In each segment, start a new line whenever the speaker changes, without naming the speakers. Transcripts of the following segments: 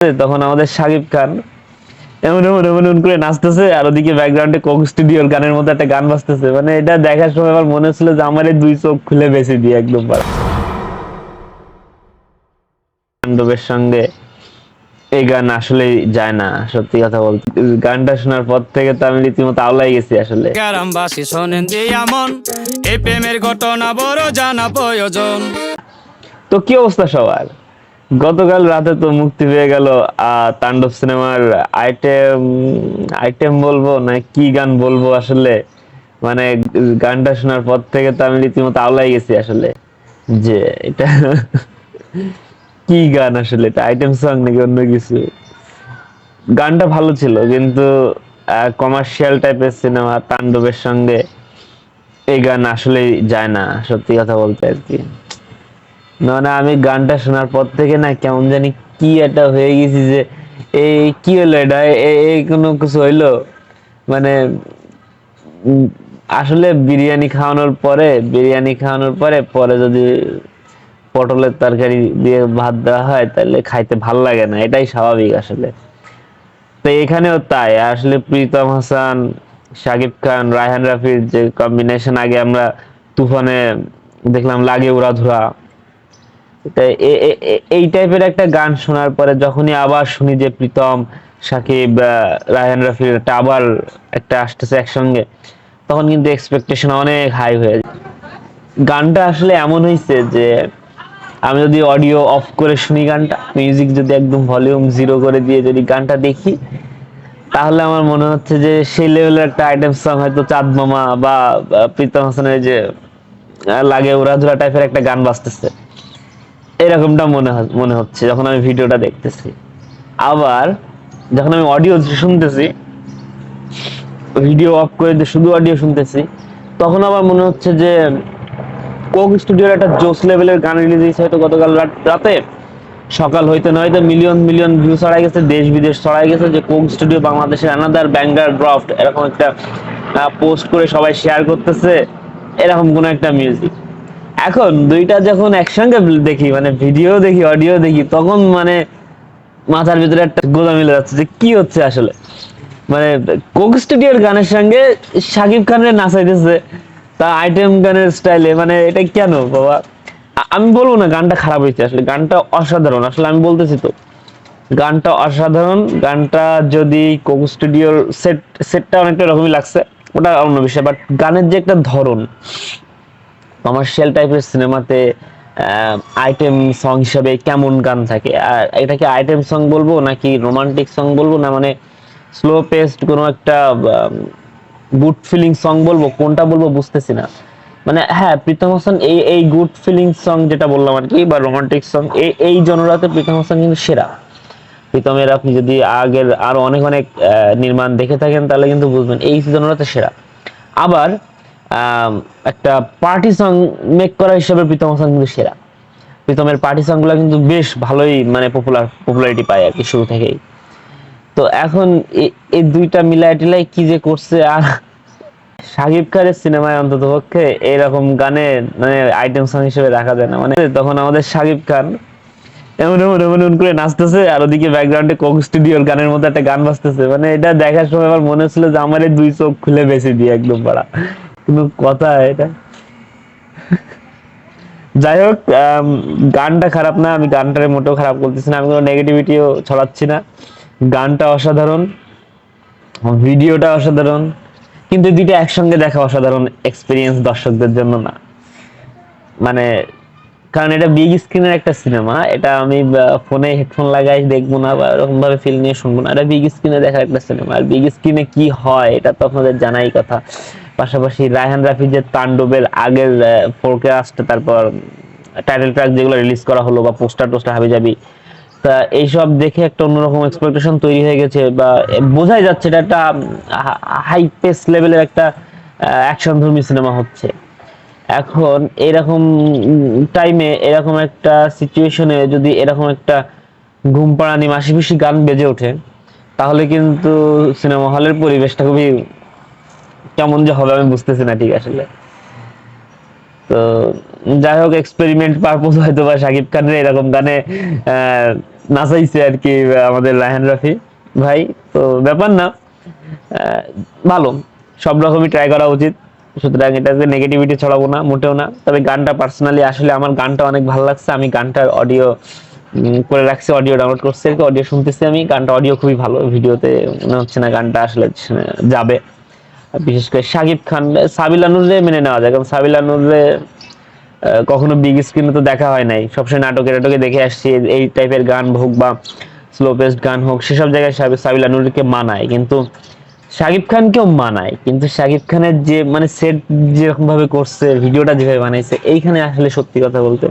তখন আমাদের সাকিব খান এমন এমন এমন এমন করে নাচতেছে আর ওদিকে ব্যাকগ্রাউন্ডে কোক স্টুডিওর গানের মধ্যে একটা গান বাজতেছে। মানে এটা দেখার সময় আমার মনে হচ্ছিল যে আমার দুই চোখ খুলে বেঁচে দিয়ে একদম সঙ্গে এই গান আসলেই যায় না সত্যি কথা বলতে। গানটা শোনার পর থেকে তো আমি রীতিমতো আওলাই গেছি আসলে।
গ্রামবাসী শোনেন এমন এই প্রেমের ঘটনা বড় জানা প্রয়োজন।
তো কি অবস্থা সবার? গতকাল রাতে তো মুক্তি পেয়ে গেল তাণ্ডব সিনেমার আইটেম আইটেম বলব না কি গান বলব আসলে? মানে গানটা শোনার পর থেকে তো আমি রীতিমতো আওলাই গেছি আসলে। যে এটা কি গান আসলে? এটা আইটেম সং নাকি অন্য কিছু? গানটা ভালো ছিল, কিন্তু কমার্শিয়াল টাইপের সিনেমা, তাণ্ডবের সঙ্গে এই গান আসলেই যায় না, সত্যি কথা বলতে আর কি। না না, আমি গানটা শোনার পর থেকে না কেমন জানি কি একটা হয়ে গেছি যে, এই কি হলো এটা? এই কোনো কিছু হইল? মানে আসলে বিরিয়ানি খাওয়ানোর পরে, বিরিয়ানি খাওয়ানোর পরে পরে যদি পটলের তরকারি দিয়ে ভাত দেওয়া হয়, তাহলে খাইতে ভালো লাগে না। এটাই স্বাভাবিক আসলে। তো এখানেও তাই। আসলে প্রীতম হাসান শাকিব খান, রায়হান রাফির যে কম্বিনেশন আগে আমরা তুফানে দেখলাম, লাগে উড়াধুরা। এই টাইপের একটা গান শোনার পরে যখনই আবার শুনি যে প্রীতম, সাকিব রায়হান রাফির একটা আবার একটা আসতেছে একসঙ্গে, তখন কিন্তু এক্সপেকটেশন অনেক হাই হয়ে যায়। গানটা আসলে এমন হয়েছে যে, আমি যদি অডিও অফ করে শুনি গানটা মিউজিক যদি একদম ভলিউম জিরো করে দিয়ে যদি গানটা দেখি, তাহলে আমার মনে হচ্ছে যে সেই লেভেলের একটা আইটেম সং হয়তো চাঁদ মামা বা প্রীতম হাসানের যে লাগে উড়াধুরা টাইপের একটা গান বাজতেছে। এরকমটা মনে মনে হচ্ছে যখন আমি ভিডিওটা দেখতেছি। আবার যখন আমি অডিও শুনতেছি ভিডিও অফ করে শুধু অডিও শুনতেছি, তখন আবার মনে হচ্ছে যে কোক স্টুডিওর একটা জোস লেভেলের গান রিলিজ হয়েছে হয়তো গতকাল রাতে সকাল হইতে না হইতে মিলিয়ন মিলিয়ন ভিউ ছড়াই গেছে, দেশ বিদেশ ছড়াই গেছে যে কোক স্টুডিও বাংলাদেশের আনাদার ব্যাঙ্গার ড্রাফট এরকম একটা পোস্ট করে সবাই শেয়ার করতেছে, এরকম কোনো একটা মিউজিক এখন দুইটা যখন একসঙ্গে দেখি মানে ভিডিও দেখি, অডিও দেখি, তখন মানে মাথার ভিতরে একটা গোলা মিলে যাচ্ছে যে কি হচ্ছে আসলে? মানে কোক স্টুডিওর গানের সঙ্গে শাকিব খানের নাচাইতেছে, তা আইটেম গানের স্টাইলে মানে এটা কেন বাবা? আমি বলব না গানটা খারাপ হয়েছে আসলে, গানটা অসাধারণ। আসলে আমি বলতেছি তো, গানটা অসাধারণ, গানটা যদি কোক স্টুডিওর সেট, সেটটা অনেকটা রকমই লাগছে, ওটা অন্য বিষয় বাট গানের যে একটা ধরন কমার্শিয়াল টাইপের সিনেমাতে আইটেম সং হিসাবে কেমন গান থাকে? আর এটাকে আইটেম সং বলব নাকি রোমান্টিক সং বলব? না মানে স্লো পেস্ট কোনো একটা গুড ফিলিং সং বলব? কোনটা বলব বুঝতেছি না। মানে হ্যাঁ প্রীতম হাসান এই এই গুড ফিলিং সং যেটা বললাম আর কি, বা রোমান্টিক সং এই এই জনরাতে প্রীতম হাসান কিন্তু সেরা। প্রীতমের আপনি যদি আগের আরও অনেক অনেক নির্মাণ দেখে থাকেন, তাহলে কিন্তু বুঝবেন এই সিজনটাতে সেরা। আবার একটা পার্টি সং মেক করা হিসাবে প্রীতম হাসান কিন্তু সেরা। প্রীতমের পার্টি সংগুলা কিন্তু বেশ ভালোই মানে পপুলার পপুলারিটি পায় আর কি শুরু থেকেই। তো এখন এই দুইটা মিলাই টিলাই কি যে করছে আর সাকিব খানের সিনেমায় অন্তত পক্ষে এরকম গানে মানে আইটেম সং হিসেবে দেখা যায় না। মানে তখন আমাদের সাকিব খান এমন এমন এমন এমন করে নাচতেছে আর ওদিকে ব্যাকগ্রাউন্ডে কোক স্টুডিওর গানের মধ্যে একটা গান বাজতেছে। মানে এটা দেখার সময় আমার মনে হচ্ছিল যে আমার এই দুই চোখ খুলে বেঁচে দিয়ে একদম পাড়া। কিন্তু কথা এটা। যাই হোক গানটা খারাপ না, আমি গানটারে মোটেও খারাপ বলতেছি না, আমি কোনো নেগেটিভিটিও ছড়াচ্ছি না। গানটা অসাধারণ, ভিডিওটা অসাধারণ, কিন্তু দুইটা একসঙ্গে দেখা অসাধারণ এক্সপিরিয়েন্স দর্শকদের জন্য না। মানে কারণ এটা বিগ স্ক্রিনের একটা সিনেমা এটা আমি ফোনে হেডফোন লাগাই দেখব না বা এরকম ভাবে ফিল নিয়ে শুনব না। এটা বিগ স্ক্রিনে দেখার একটা সিনেমা আর বিগ স্ক্রিনে কি হয়, এটা তো আপনাদের জানাই কথা। পাশাপাশি রায়হান রাফি যে তাণ্ডবের আগের ফোরকে আসতে তারপর টাইটেল ট্র্যাক যেগুলো রিলিজ করা হলো বা পোস্টার টোস্টার হাবি যাবি তা এইসব দেখে একটা অন্যরকম এক্সপেকটেশন তৈরি হয়ে গেছে বা বোঝাই যাচ্ছে এটা একটা হাই পেস লেভেলের একটা অ্যাকশন ধর্মী সিনেমা হচ্ছে। এখন এরকম টাইমে এরকম একটা সিচুয়েশনে যদি এরকম একটা ঘুম পাড়ানি মাসি পিসি গান বেজে ওঠে, তাহলে কিন্তু সিনেমা হলের পরিবেশটা খুবই কেমন যে হবে আমি বুঝতেছি না ঠিক আসলে। তো যাই হোক এক্সপেরিমেন্ট পারপোজ হয়তো বা শাকিব খানের এরকম গানে নাচাইছে আর কি আমাদের রায়হান রাফি ভাই। তো ব্যাপার না ভালো, সব রকমই ট্রাই করা উচিত। সুতরাং এটাতে নেগেটিভিটি ছড়াবো না, মোটেও না। তবে গানটা পার্সোনালি আসলে আমার গানটা অনেক ভালো লাগছে। আমি গানটার অডিও করে রাখছি অডিও ডাউনলোড করছি অডিও শুনতেছি আমি। গানটা অডিও খুবই ভালো, ভিডিওতে মনে হচ্ছে না গানটা আসলে যাবে। বিশেষ করে শাকিব খান সাবিলা নুররে মেনে নেওয়া যায়, কারণ সাবিলা নুররে কখনো বিগ স্ক্রিনে তো দেখা হয় নাই। সবসময় নাটকে নাটকে দেখে আসছি, এই টাইপের গান হোক বা স্লো পেস্ট গান হোক, সেসব জায়গায় সাবি- সাবিলা নুরকে মানায়। কিন্তু শাকিব খানকেও মানায়। কিন্তু শাকিব খানের যে মানে সেট যেরকম ভাবে করছে, ভিডিওটা যেভাবে বানাইছে, এইখানে আসলে সত্যি কথা বলতে,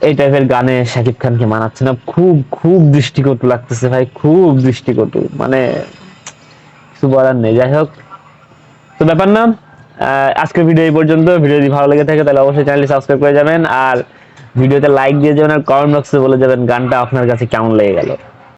এই টাইপের গানে শাকিব খানকে মানাচ্ছে না। খুব খুব দৃষ্টিকটু লাগতেছে ভাই, খুব দৃষ্টিকটু। মানে কিছু বলার নেই। যাই হোক, তো ব্যাপার না। আজকের ভিডিও এই পর্যন্ত। ভিডিও যদি ভালো লেগে থাকে তাহলে অবশ্যই চ্যানেলটি সাবস্ক্রাইব করে যাবেন। আর ভিডিওতে লাইক দিয়ে যাবেন আর কমেন্ট বক্সে বলে যাবেন গানটা আপনার কাছে কেমন লেগে গেল।